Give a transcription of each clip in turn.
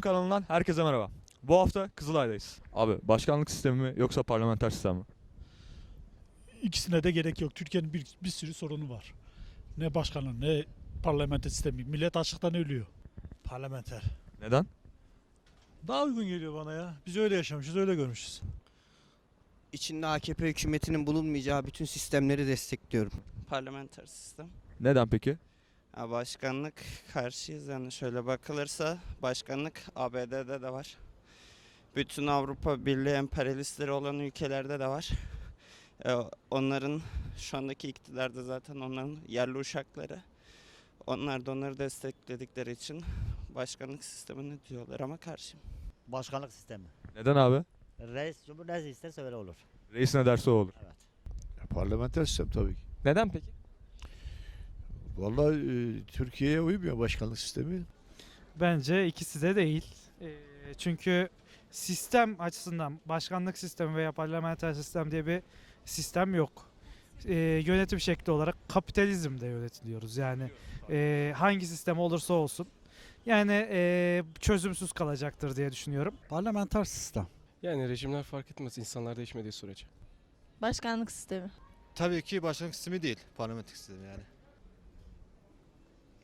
TV'den herkese merhaba. Bu hafta Kızılay'dayız. Abi başkanlık sistemi mi yoksa parlamenter sistem mi? İkisine de gerek yok. Türkiye'nin bir, bir sürü sorunu var. Ne başkanı ne parlamenter sistemi. Millet açlıktan ölüyor. Parlamenter. Neden? Daha uygun geliyor bana ya. Biz öyle yaşamışız, öyle görmüşüz. İçinde AKP hükümetinin bulunmayacağı bütün sistemleri destekliyorum. parlamenter sistem. Neden peki? Ya başkanlık karşıyız yani şöyle bakılırsa başkanlık ABD'de de var. Bütün Avrupa Birliği emperyalistleri olan ülkelerde de var. E, onların şu andaki iktidarda zaten onların yerli uşakları. Onlar da onları destekledikleri için başkanlık sistemini diyorlar ama karşıyım. Başkanlık sistemi. Neden abi? Reis cumhur ne isterse öyle olur. Reis ne derse o olur. Evet. Parlamenter sistem tabii ki. Neden peki? Vallahi e, Türkiye'ye uymuyor başkanlık sistemi. Bence ikisi de değil. Ee, çünkü sistem açısından başkanlık sistemi veya parlamenter sistem diye bir sistem yok. Ee, yönetim şekli olarak kapitalizmde yönetiliyoruz. Yani e, hangi sistem olursa olsun. Yani e, çözümsüz kalacaktır diye düşünüyorum. Parlamenter sistem. Yani rejimler fark etmez insanlar değişmediği sürece. Başkanlık sistemi. Tabii ki başkanlık sistemi değil, parlamenter sistemi yani.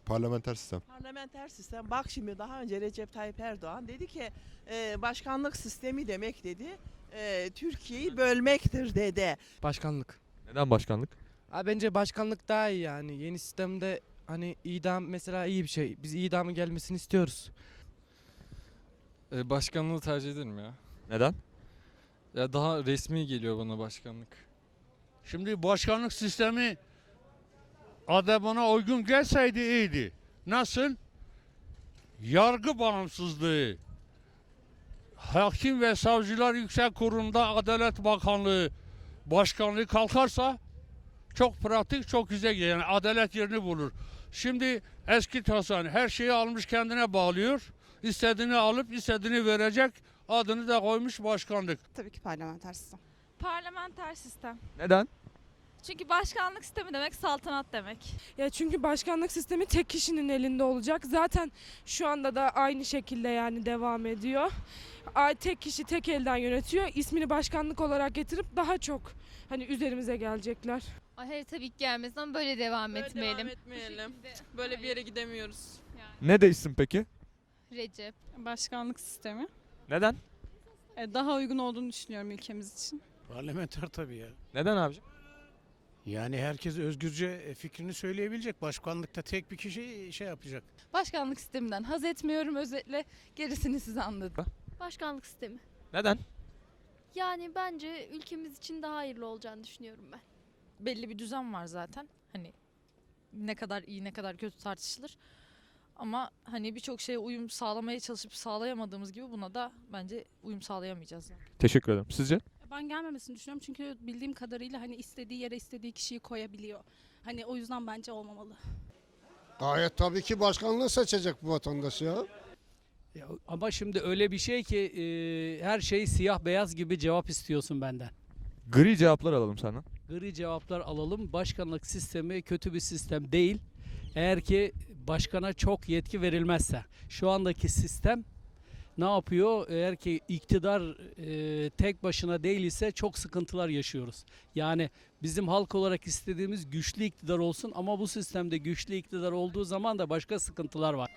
Parlamenter sistem. Parlamenter sistem bak şimdi daha önce Recep Tayyip Erdoğan dedi ki e, başkanlık sistemi demek dedi e, Türkiye'yi bölmektir dedi. Başkanlık. Neden başkanlık? Abi bence başkanlık daha iyi yani. Yeni sistemde hani idam mesela iyi bir şey. Biz idamın gelmesini istiyoruz. E, başkanlığı tercih ederim ya. Neden? Ya daha resmi geliyor bana başkanlık. Şimdi başkanlık sistemi adamına uygun gelseydi iyiydi. Nasıl? Yargı bağımsızlığı. Hakim ve Savcılar Yüksek Kurulu'nda Adalet Bakanlığı başkanlığı kalkarsa çok pratik, çok güzel. Yani adalet yerini bulur. Şimdi eski Hasan her şeyi almış kendine bağlıyor. İstediğini alıp istediğini verecek. Adını da koymuş başkanlık. Tabii ki parlamenter sistem. Parlamenter sistem. Neden? Çünkü başkanlık sistemi demek saltanat demek. Ya çünkü başkanlık sistemi tek kişinin elinde olacak. Zaten şu anda da aynı şekilde yani devam ediyor. Tek kişi tek elden yönetiyor. İsmini başkanlık olarak getirip daha çok hani üzerimize gelecekler. Hayır tabii ki gelmesinden böyle devam etmeyelim. etmeyelim. Böyle bir yere gidemiyoruz. Ne değişsin peki? Recep. Başkanlık sistemi. Neden? Daha uygun olduğunu düşünüyorum ülkemiz için. Parlamenter tabii ya. Neden abicim? Yani herkes özgürce e, fikrini söyleyebilecek. Başkanlıkta tek bir kişi şey yapacak. Başkanlık sisteminden haz etmiyorum özetle. Gerisini siz anladın. Başkanlık sistemi. Neden? Yani bence ülkemiz için daha hayırlı olacağını düşünüyorum ben. Belli bir düzen var zaten. Hani ne kadar iyi ne kadar kötü tartışılır. Ama hani birçok şeye uyum sağlamaya çalışıp sağlayamadığımız gibi buna da bence uyum sağlayamayacağız. Yani. Teşekkür ederim. Sizce? Ben gelmemesini düşünüyorum çünkü bildiğim kadarıyla hani istediği yere istediği kişiyi koyabiliyor. Hani o yüzden bence olmamalı. Gayet tabii ki başkanlığı seçecek bu vatandaş ya. ama şimdi öyle bir şey ki e, her şey siyah beyaz gibi cevap istiyorsun benden. Gri cevaplar alalım senden. Gri cevaplar alalım. Başkanlık sistemi kötü bir sistem değil. Eğer ki başkana çok yetki verilmezse. Şu andaki sistem ne yapıyor? Eğer ki iktidar e, tek başına değil ise çok sıkıntılar yaşıyoruz. Yani bizim halk olarak istediğimiz güçlü iktidar olsun ama bu sistemde güçlü iktidar olduğu zaman da başka sıkıntılar var.